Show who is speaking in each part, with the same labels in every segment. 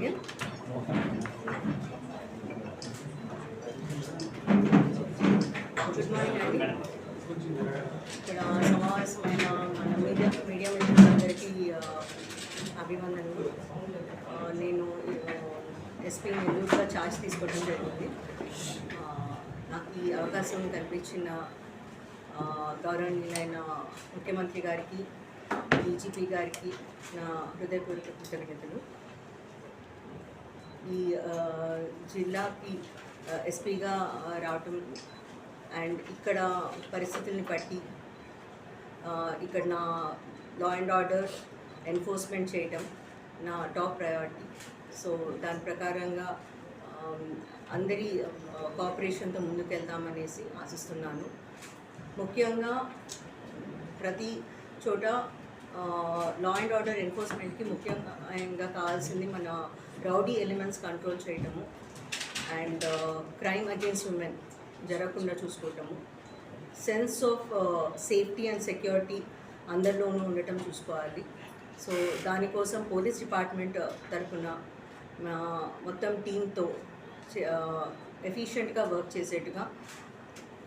Speaker 1: begin? Good morning అండి ఇక్కడ సమావేశమైన మన మీడియా మీడియా మిత్రులందరికీ అభివందనలు నేను ఎస్పీ నెల్లూరుగా ఛార్జ్ తీసుకోవడం జరిగింది. నాకు ఈ అవకాశం కల్పించిన గౌరవనీయులైన ముఖ్యమంత్రి గారికి డీజీపీ గారికి నా హృదయపూర్వక కృతజ్ఞతలు. జిల్లాకి ఎస్పీగా రావటం అండ్ ఇక్కడ పరిస్థితుల్ని బట్టి ఇక్కడ నా లా అండ్ ఆర్డర్ ఎన్ఫోర్స్మెంట్ చేయటం నా టాప్ ప్రయారిటీ సో దాని ప్రకారంగా అందరి కోఆపరేషన్తో ముందుకెళ్దామనేసి ఆశిస్తున్నాను. ముఖ్యంగా ప్రతి చోట లా అండ్ ఆర్డర్ ఎన్ఫోర్స్మెంట్కి ముఖ్యంగా కావాల్సింది మన రౌడీ ఎలిమెంట్స్ కంట్రోల్ చేయటము అండ్ క్రైమ్ అగేన్స్ట్ ఉమెన్ జరగకుండా చూసుకోవటము. Sense of safety and security అందరిలోనూ ఉండటం చూసుకోవాలి. సో దానికోసం పోలీస్ డిపార్ట్మెంట్ తరఫున మా మొత్తం టీంతో ఎఫిషియెంట్గా వర్క్ చేసేట్టుగా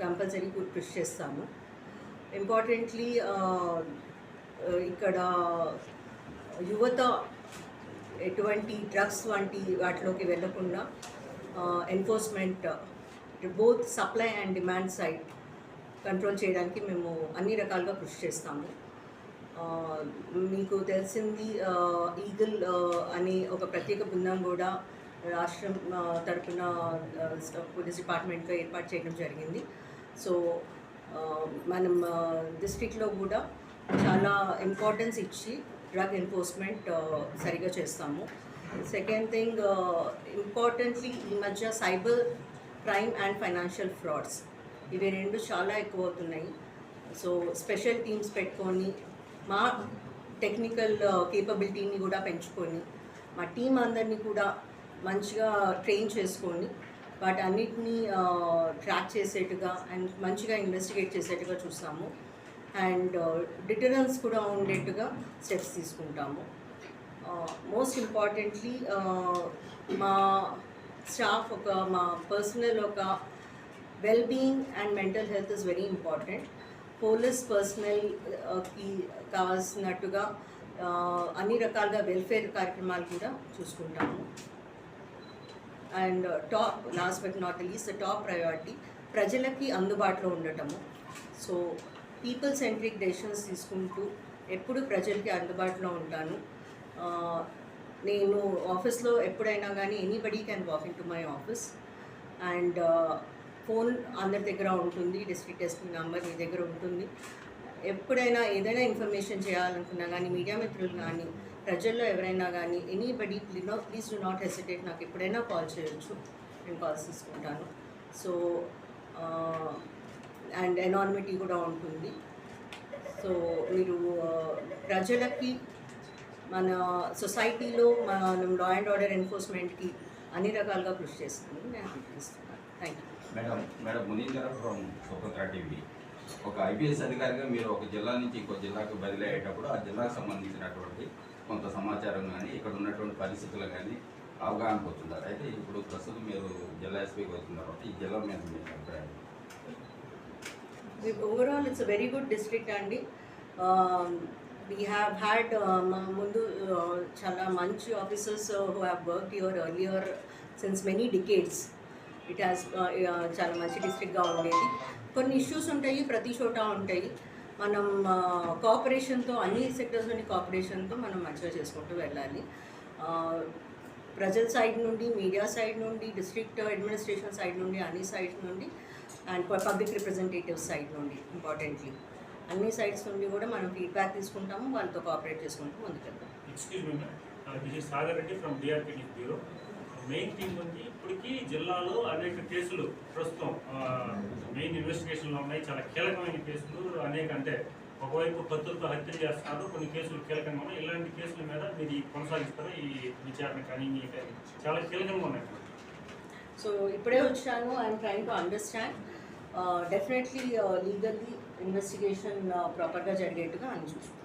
Speaker 1: కంపల్సరీ కృషి చేస్తాము. ఇంపార్టెంట్లీ ఇక్కడ యువత ఎటువంటి డ్రగ్స్ వంటి వాటిలోకి వెళ్ళకుండా enforcement both supply and demand side control చేయడానికి మేము అన్ని రకాలుగా కృషి చేస్తాము. మీకు తెలిసింది ఈగల్ అనే ఒక ప్రత్యేక బృందం కూడా రాష్ట్రం తరఫున తరపున పోలీస్ డిపార్ట్మెంట్గా ఏర్పాటు చేయడం జరిగింది. సో మనం డిస్ట్రిక్ట్లో కూడా చాలా ఇంపార్టెన్స్ ఇచ్చి డ్రగ్ ఎన్ఫోర్స్మెంట్ సరిగా చేస్తాము. సెకండ్ థింగ్ ఇంపార్టెంట్లీ ఈ మధ్య cyber crime and financial frauds ఇవి రెండు చాలా ఎక్కువ అవుతున్నాయి సో స్పెషల్ టీమ్స్ పెట్టుకొని మా టెక్నికల్ కేపబిలిటీని uh, కూడా పెంచుకొని మా టీం అందరినీ కూడా మంచిగా ట్రైన్ చేసుకొని వాటన్నిటిని ట్రాక్ uh, చేసేట్టుగా అండ్ మంచిగా ఇన్వెస్టిగేట్ చేసేట్టుగా చూస్తాము. అండ్ uh, డిటరెన్స్ కూడా ఉండేట్టుగా స్టెప్స్ తీసుకుంటాము. Uh, మోస్ట్ ఇంపార్టెంట్లీ uh, మా స్టాఫ్ ఒక మా పర్సనల్ ఒక wellbeing and mental health is very important police పర్సనల్కి కావాల్సినట్టుగా అన్ని రకాలుగా వెల్ఫేర్ కార్యక్రమాలు కూడా చూసుకుంటాము. And top last but not least the top priority ప్రజలకి అందుబాటులో ఉండటము. సో పీపుల్ సెంట్రిక్ డెసిషన్స్ తీసుకుంటూ ఎప్పుడు ప్రజలకి అందుబాటులో ఉంటాను. నేను ఆఫీస్లో ఎప్పుడైనా కానీ anybody can walk in to my office and phone అందరి దగ్గర ఉంటుంది డిస్ట్రిక్ట్ ఎస్పీ నంబర్ మీ దగ్గర ఉంటుంది. ఎప్పుడైనా ఏదైనా ఇన్ఫర్మేషన్ చేయాలనుకున్నా కానీ మీడియా మిత్రులు కానీ ప్రజల్లో ఎవరైనా కానీ anybody please do not hesitate నాకు ఎప్పుడైనా కాల్ చేయొచ్చు. నేను కాల్స్ తీసుకుంటాను. సో అండ్ ఎనానిమిటీ కూడా ఉంటుంది. సో మీరు ప్రజలకి మన సొసైటీలో మనం లా అండ్ ఆర్డర్ ఎన్ఫోర్స్మెంట్కి అన్ని రకాలుగా కృషి చేస్తుందని నేను అనిపిస్తున్నాను thank you
Speaker 2: madam madam Munindar from Swatantra TV. ఒక ఐపీఎస్ అధికారిగా మీరు ఒక జిల్లా నుంచి ఇంకో జిల్లాకు బదిలీ అయ్యేటప్పుడు ఆ జిల్లాకు సంబంధించినటువంటి కొంత సమాచారం కానీ ఇక్కడ ఉన్నటువంటి పరిస్థితులు కానీ అవగాహనకు వస్తున్నారు. అయితే ఇప్పుడు ప్రస్తుతం మీరు జిల్లా ఎస్పీకి వస్తున్నారు. ఈ జిల్లా మీద మీ అభిప్రాయం?
Speaker 1: Overall it's very good district అండి. వీ హ్యావ్ హ్యాడ్ ముందు uh, చాలా మంచి officers who have work your earlier since many decades it has చాలా మంచి డిస్ట్రిక్ట్గా ఉండేది. కొన్ని ఇష్యూస్ ఉంటాయి ప్రతి చోట ఉంటాయి. మనం uh, కోఆపరేషన్తో అన్ని సెక్టర్స్లోని కోఆపరేషన్తో మనం మంచిగా చేసుకుంటూ వెళ్ళాలి. Uh, ప్రజల సైడ్ నుండి మీడియా సైడ్ నుండి డిస్ట్రిక్ట్ అడ్మినిస్ట్రేషన్ సైడ్ నుండి అన్ని సైడ్స్ నుండి అండ్ పబ్లిక్ రిప్రజెంటేటివ్ సైడ్ నుండి ఇంపార్టెంట్లీ అన్ని సైడ్స్ నుండి కూడా మనం ఫీడ్బ్యాక్ తీసుకుంటాము వాళ్ళతో కోఆపరేట్ చేసుకుంటూ ముందుకెళ్తాం.
Speaker 3: Excuse me this is Sagar Reddy from DRPD bureau main thing ఉంది ఇప్పటికీ జిల్లాలో అనేక కేసులు ప్రస్తుతం uh, మెయిన్ ఇన్వెస్టిగేషన్లో ఉన్నాయి. చాలా కీలకమైన కేసులు అనేక అంటే ఒకవైపు కత్తులతో హత్య చేస్తున్నారు కొన్ని కేసులు కీలకంగా ఉన్నాయి. ఇలాంటి కేసుల మీద మీరు కొనసాగిస్తారు? ఈ విచారణ కానీ కానీ చాలా కీలకంగా ఉన్నాయి.
Speaker 1: సో ఇప్పుడే వచ్చాను I'm trying to understand definitely legally investigation ప్రాపర్గా జరిగేట్టుగా అని చూసుకుంటాం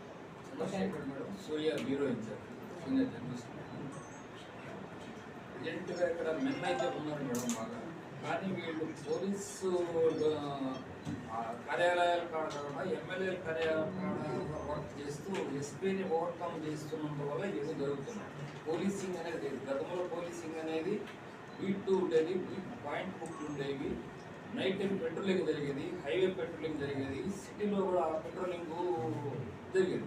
Speaker 4: చంద్రశేఖర్ మేడం సోయా బ్యూరో ఇన్ఛార్జ్ సీనియర్ జర్నలిస్ట్. ఏజెంట్గా ఇక్కడ మెన్ అయితే ఉన్నారు మేడం బాగా. కానీ వీళ్ళు పోలీసు ఆ, కార్యాలయాల కాడ కాకుండా ఎమ్మెల్యేల కార్యాలయాల కాడ వర్క్ చేస్తూ ఎస్పీని ఓవర్కమ్ చేస్తున్నందువల్ల ఏదో జరుగుతుంది. పోలీసింగ్ అనేది గతంలో పోలీసింగ్ అనేది బీట్ టూ ఉండేది బీట్ పాయింట్ బుక్లు ఉండేవి. నైట్ టైం పెట్రోలింగ్ జరిగేది హైవే పెట్రోలింగ్ జరిగేది. సిటీలో కూడా పెట్రోలింగ్ జరిగేది.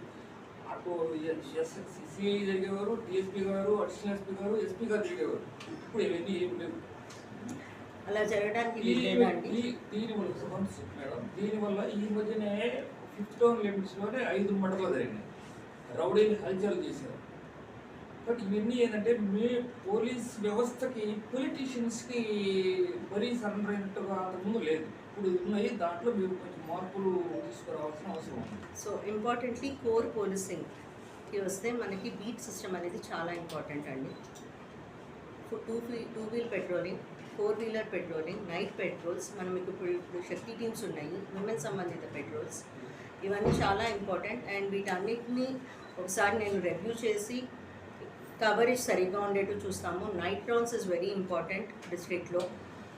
Speaker 4: అటు సిఐ జరిగేవారు డిఎస్పీ గారు అడిషనల్ ఎస్పీ గారు ఎస్పీ గారు జరిగేవారు ఇప్పుడు ఇవన్నీ ఏం లేవు.
Speaker 1: అలా జరగడానికి
Speaker 4: ఈ- దీనివల్ల సుమంత్ మేడం దీనివల్ల ఈ మధ్యనే ఫిఫ్త్ టౌన్ లిమిట్స్లోనే ఐదు మడకలు జరిగినాయి. రౌడీని హల్చల్ చేశారు. బట్ ఇవన్నీ ఏంటంటే మీ పోలీస్ వ్యవస్థకి పొలిటీషియన్స్కి మరీ సరెండర్ అయినట్టుగా అంతకుముందు లేదు. ఇప్పుడు ఉన్నాయి దాంట్లో మీరు కొంచెం మార్పులు తీసుకురావాల్సిన అవసరం ఉంది.
Speaker 1: సో ఇంపార్టెంట్లీ కోర్ పోలీసింగ్కి వస్తే మనకి బీట్ సిస్టమ్ అనేది చాలా ఇంపార్టెంట్ అండి. Two we two wheel patrolling four wheeler patrolling night patrols మనం ఇప్పుడు ఇప్పుడు శక్తి టీమ్స్ ఉన్నాయి ఉమెన్ సంబంధిత పెట్రోల్స్ ఇవన్నీ చాలా ఇంపార్టెంట్ అండ్ వీటన్నిటిని ఒకసారి నేను రివ్యూ చేసి కవరేజ్ సరిగ్గా ఉండేట్టు చూస్తాము. Night rounds is very important డిస్ట్రిక్ట్లో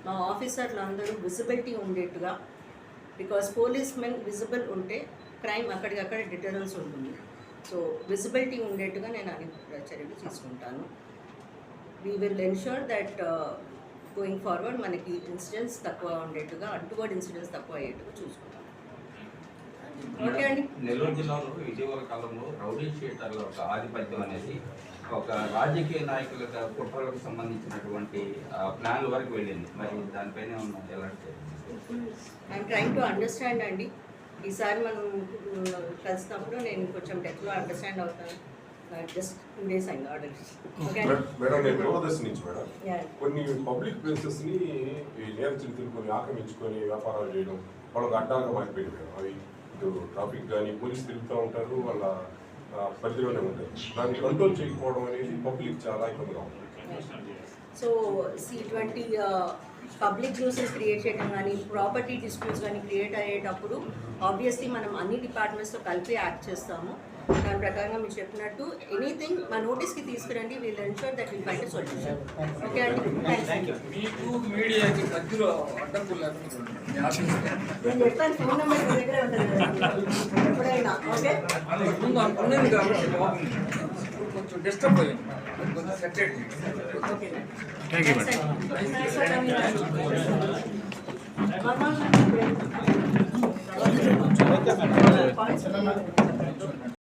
Speaker 1: మా ఆఫీసర్లు అందరూ విజిబిలిటీ ఉండేట్టుగా బికాస్ పోలీస్ మెన్ విజిబుల్ ఉంటే క్రైమ్ అక్కడికక్కడ డిటరెన్స్ ఉంటుంది. సో విజిబిలిటీ ఉండేట్టుగా నేను అన్ని చర్యలు తీసుకుంటాను. We will ensure that going forward మనకి ఇన్సిడెంట్స్ తక్కువ ఉండేట్టుగా అంటువర్డ్ ఇన్సిడెంట్స్ తక్కువ అయ్యేట్టుగా చూసుకుంటాం.
Speaker 2: నెల్లూరు జిల్లాలో ఇటీవల కాలంలో రౌడీ షీటర్ల ఒక ఆధిపత్యం అనేది ఒక రాజకీయ నాయకుల కుట్రలకు సంబంధించినటువంటి ఆ, ప్లాన్ల వరకు వెళ్ళింది. మరి దానిపైన ఉన్న ఎలాంటి
Speaker 1: ఐఎమ్ ట్రైంగ్ టు అండర్స్టాండ్ అండి. ఈసారి మనం కలిసినప్పుడు నేను కొంచెం డెప్త్లో అండర్స్టాండ్ అవుతాను. జస్ట్ టూ డేస్ అయింది ఆర్డర్ ఓకే
Speaker 5: మేడం. నేను కొన్ని పబ్లిక్ ప్లేసెస్ని ఈ నేర చిరుతులు కొన్ని ఆక్రమించుకొని వ్యాపారాలు చేయడం వాళ్ళకి అడ్డాగా మారిపోయింది మేడం. అవి ఇటు ట్రాఫిక్ కానీ పోలీస్ తిరుగుతూ ఉంటారు వాళ్ళ పరిధిలోనే ఉంటారు. దాన్ని కంట్రోల్ చేయకపోవడం అనేది పబ్లిక్ చాలా ఇబ్బందిగా ఉంటుంది
Speaker 1: సో సి ఇటువంటి పబ్లిక్ న్యూసెస్ క్రియేట్ చేయడం కానీ ప్రాపర్టీ డిస్ప్యూట్స్ కానీ క్రియేట్ అయ్యేటప్పుడు ఆబ్వియస్లీ మనం అన్ని డిపార్ట్మెంట్స్తో కలిపి యాక్ట్ చేస్తాము. దాని ప్రకారంగా మీరు చెప్పినట్టు ఎనీథింగ్ మా నోటీస్కి తీసుకురండి we'll ensure that will find solution okay అండి?
Speaker 4: మీకు మీడియాకి మధ్యలో అడ్డంకులు.
Speaker 1: నేను ఫోన్ నెంబర్ మీ దగ్గరే ఉంటుంది. ఎప్పుడైనా ఓకే?
Speaker 4: అది ముందు అనుకున్నది కాబట్టి కొంచెం డిస్టర్బ్ అయ్యింది కొంచెం సెట్ అయ్యింది.
Speaker 1: ఓకే